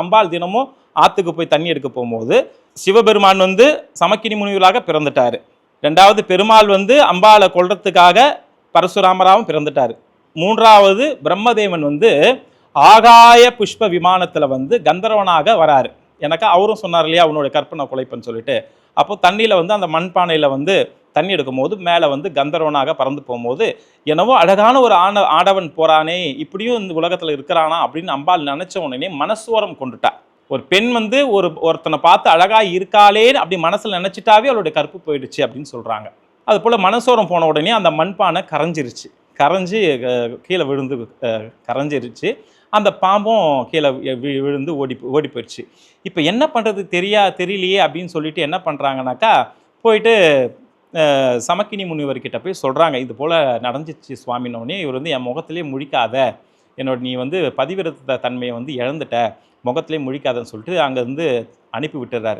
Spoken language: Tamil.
அம்பாள் தினமும் ஆற்றுக்கு போய் தண்ணி எடுக்க போகும்போது சிவபெருமான் வந்து சமக்கினி முனிவராக பிறந்துட்டாரு. ரெண்டாவது பெருமாள் வந்து அம்பாளை கொள்றதுக்காக பரசுராமராவும் பிறந்துட்டார். மூன்றாவது பிரம்மதேவன் வந்து ஆகாய புஷ்ப விமானத்தில் வந்து கந்தர்வனாக வராரு. எனக்கு அவரும் சொன்னார் இல்லையா அவனுடைய கற்பனை குலைப்புன்னு சொல்லிட்டு. அப்போ தண்ணியில் வந்து அந்த மண்பானையில் வந்து தண்ணி எடுக்கும் போது மேலே வந்து கந்தர்வனாக பறந்து போகும்போது என்னவோ அழகான ஒரு ஆண ஆடவன் போகிறானே இப்படியும் இந்த உலகத்தில் இருக்கிறானா அப்படின்னு அம்பாள் நினச்ச உடனே மனசோரம் கொண்டுட்டா. ஒரு பெண் வந்து ஒரு ஒருத்தனை பார்த்து அழகாக இருக்காளேன்னு அப்படி மனசில் நினச்சிட்டாவே அவளுடைய கற்பு போயிடுச்சு அப்படின்னு சொல்கிறாங்க அது போல் மனசோரம் போன உடனே அந்த மண்பானை கரைஞ்சிருச்சு. கரைஞ்சி கீழே விழுந்து கரைஞ்சிருச்சு. அந்த பாம்பும் கீழே வி- விழுந்து ஓடி ஓடி போயிடுச்சு. இப்போ என்ன பண்ணுறது தெரியா தெரியலையே அப்படின்னு சொல்லிட்டு என்ன பண்ணுறாங்கனாக்கா போயிட்டு சமக்கினி முனிவர்கிட்ட போய் சொல்கிறாங்க இது போல் நடந்துச்சு சுவாமினோடனே இவர் வந்து என் முகத்திலே முழிக்காத. என்னோட நீ வந்து பதிவிரத தன்மையை வந்து இழந்துட்ட. முகத்திலே முழிக்காதன்னு சொல்லிட்டு அங்கேருந்து அனுப்பி விட்டுறாரு.